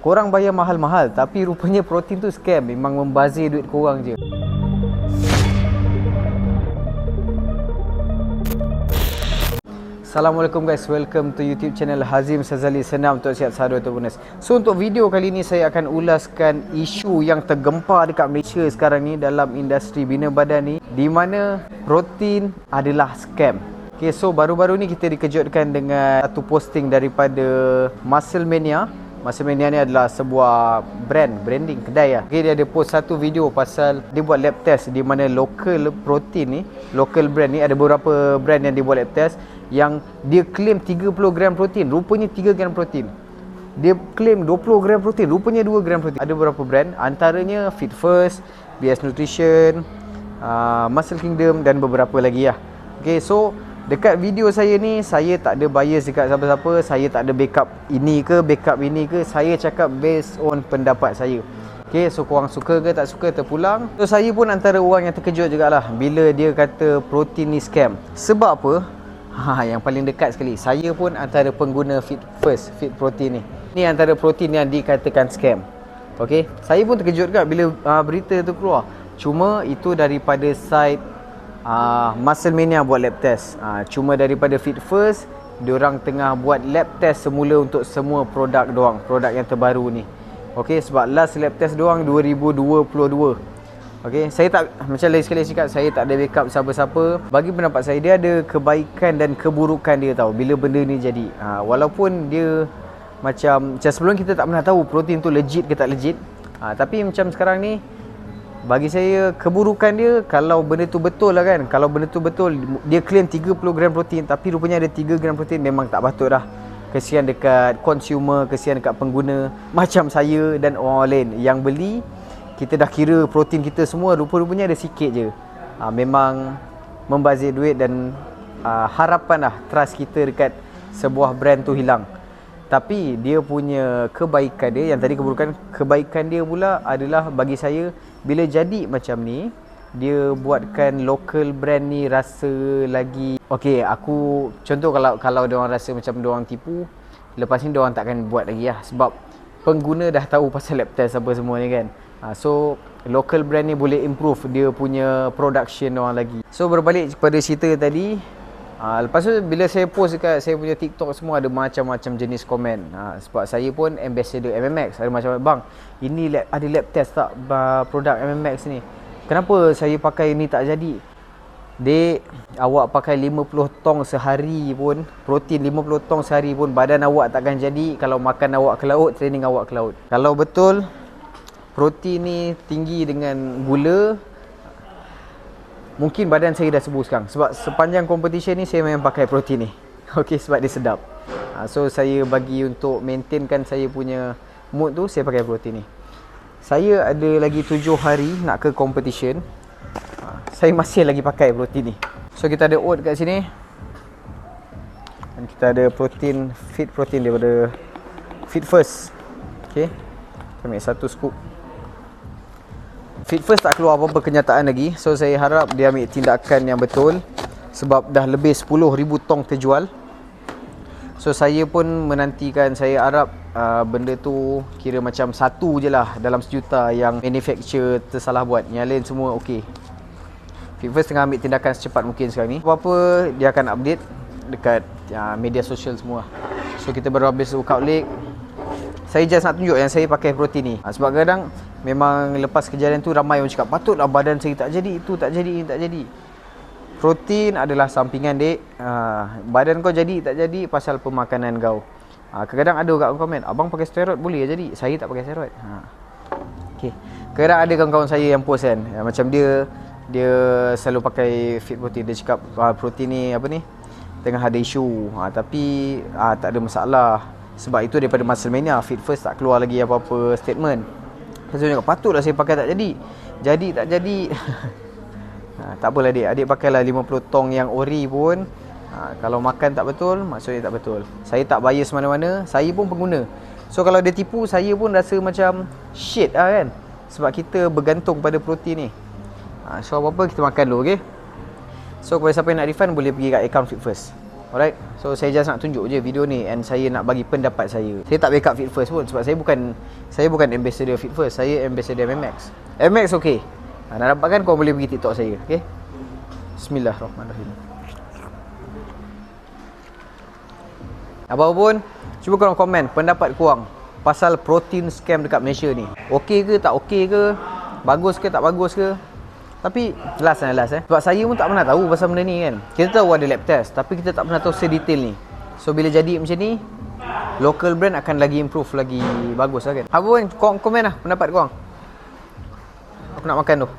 Korang bayar mahal-mahal tapi rupanya protein tu scam. Memang membazir duit korang je. Assalamualaikum guys, welcome to YouTube channel Hazim Sazali Senam untuk sihat sahadu atau bonus. So untuk video kali ini saya akan ulaskan isu yang tergempar dekat Malaysia sekarang ni dalam industri bina badan ni di mana protein adalah scam. Okay, so baru-baru ni kita dikejutkan dengan satu posting daripada Muscle Mania Muscle Mania ni adalah sebuah brand, branding kedai lah. Okay, dia ada post satu video pasal dia buat lab test di mana local protein ni, local brand ni ada beberapa brand yang dia buat lab test yang dia claim 30 gram protein, rupanya 3 gram protein. Dia claim 20 gram protein, rupanya 2 gram protein. Ada beberapa brand, antaranya Fit First, BS Nutrition, uh, Muscle Kingdom dan beberapa lagi lah. Okay, so Dekat video saya ni saya tak ada bias dekat siapa-siapa, saya tak ada backup ini ke, backup ini ke, saya cakap based on pendapat saya. Okay, so korang suka ke tak suka terpulang. So saya pun antara orang yang terkejut jugalah bila dia kata protein ni scam. Sebab apa? Ha, yang paling dekat sekali. Saya pun antara pengguna Fit First, Fit Protein ni. Ni antara protein yang dikatakan scam. Okay, saya pun terkejut juga bila uh, berita tu keluar. Cuma itu daripada site uh, Muscle Mania buat lab test. Uh, cuma daripada Fit First, diorang tengah buat lab test semula untuk semua produk doang, produk yang terbaru ni. Okey, sebab last lab test doang 2022. Okey, saya tak macam lagi sekali cakap saya tak ada backup siapa-siapa. Bagi pendapat saya dia ada kebaikan dan keburukan dia tahu bila benda ni jadi. Ha, walaupun dia macam macam sebelum kita tak pernah tahu protein tu legit ke tak legit. Ha, tapi macam sekarang ni bagi saya keburukan dia kalau benda tu betul lah kan. Kalau benda tu betul dia claim 30 gram protein tapi rupanya ada 3 gram protein memang tak patut dah kesian dekat consumer kesian dekat pengguna. Macam saya dan orang lain yang beli kita dah kira protein kita semua rupa-rupanya ada sikit je. Ha, memang membazir duit dan uh, harapan lah trust kita dekat sebuah brand tu hilang tapi dia punya kebaikan dia yang tadi keburukan kebaikan dia pula adalah bagi saya bila jadi macam ni dia buatkan local brand ni rasa lagi okey aku contoh kalau kalau dia orang rasa macam dia orang tipu lepas ni dia orang takkan buat lagi lah. Sebab pengguna dah tahu pasal lab test apa semua ni kan. Ha, so local brand ni boleh improve dia punya production orang lagi. So berbalik kepada cerita tadi Ha, lepas tu bila saya post dekat saya punya TikTok semua ada macam-macam jenis komen. Ha, sebab saya pun ambassador MMX. Ada macam bang, ini lab, ada lab test tak produk MMX ni? Kenapa saya pakai ni tak jadi? Dek, awak pakai 50 tong sehari pun, protein 50 tong sehari pun badan awak takkan jadi kalau makan awak ke laut, training awak ke laut. Kalau betul protein ni tinggi dengan gula, Mungkin badan saya dah sembuh sekarang. Sebab sepanjang competition ni saya memang pakai protein ni. Okay sebab dia sedap. Ha, So saya bagi untuk maintainkan saya punya mood tu Saya pakai protein ni. Saya ada lagi tujuh hari nak ke competition. Ha, Saya masih lagi pakai protein ni. So kita ada oat kat sini. Dan kita ada protein Fit protein daripada Fit First. Okay Kita ambil satu scoop Fit First tak keluar apa-apa kenyataan lagi. So saya harap dia ambil tindakan yang betul Sebab dah lebih 10,000 tong terjual. So saya pun menantikan Saya harap uh, benda tu Kira macam satu je lah Dalam sejuta yang manufacture tersalah buat. Yang lain semua okey. Fit First tengah ambil tindakan secepat mungkin sekarang ni. Apa-apa dia akan update Dekat uh, media sosial semua. So kita baru habis workout leg saya just nak tunjuk yang saya pakai protein ni. Ha, sebab kadang memang lepas kejadian tu ramai orang cakap patutlah badan saya tak jadi itu tak jadi ini tak jadi. Protein adalah sampingan dek. Ha, badan kau jadi tak jadi pasal pemakanan kau. Ha, kadang-kadang ada orang komen, abang pakai steroid boleh jadi. Saya tak pakai steroid. Ha. Okay. Kadang ada kawan-kawan saya yang post kan. Ya, macam dia dia selalu pakai fit protein. Dia cakap ha, protein ni apa ni tengah ada isu. Ha, tapi ha, tak ada masalah. Sebab itu daripada Muscle Mania Fit First tak keluar lagi apa-apa statement Tu cakap patutlah saya pakai tak jadi. Jadi tak jadi. Ha, Tak apalah adik. Adik pakailah 50 tong yang ori pun. Ha, Kalau makan tak betul Maksudnya tak betul. Saya tak bias mana-mana Saya pun pengguna. So kalau dia tipu Saya pun rasa macam Shit lah kan Sebab kita bergantung pada protein ni. Ha, So apa-apa kita makan dulu okay So kepada siapa yang nak refund Boleh pergi kat account Fit First Alright. So saya just nak tunjuk je video ni and saya nak bagi pendapat saya. Saya tak backup Fit First pun sebab saya bukan saya bukan ambassador Fit First. Saya ambassador MMX. MMX okey. Ha, nak dapatkan kau boleh pergi TikTok saya, okey? Bismillahirrahmanirrahim. Apa pun, cuba korang komen pendapat korang pasal protein scam dekat Malaysia ni. Okey ke tak okey ke? Bagus ke tak bagus ke? Tapi last lah last eh. Sebab saya pun tak pernah tahu pasal benda ni kan. Kita tahu ada lab test tapi kita tak pernah tahu sedetail ni. So bila jadi macam ni, local brand akan lagi improve lagi bagus lah kan. Apa pun, komen lah pendapat korang. Aku nak makan tu.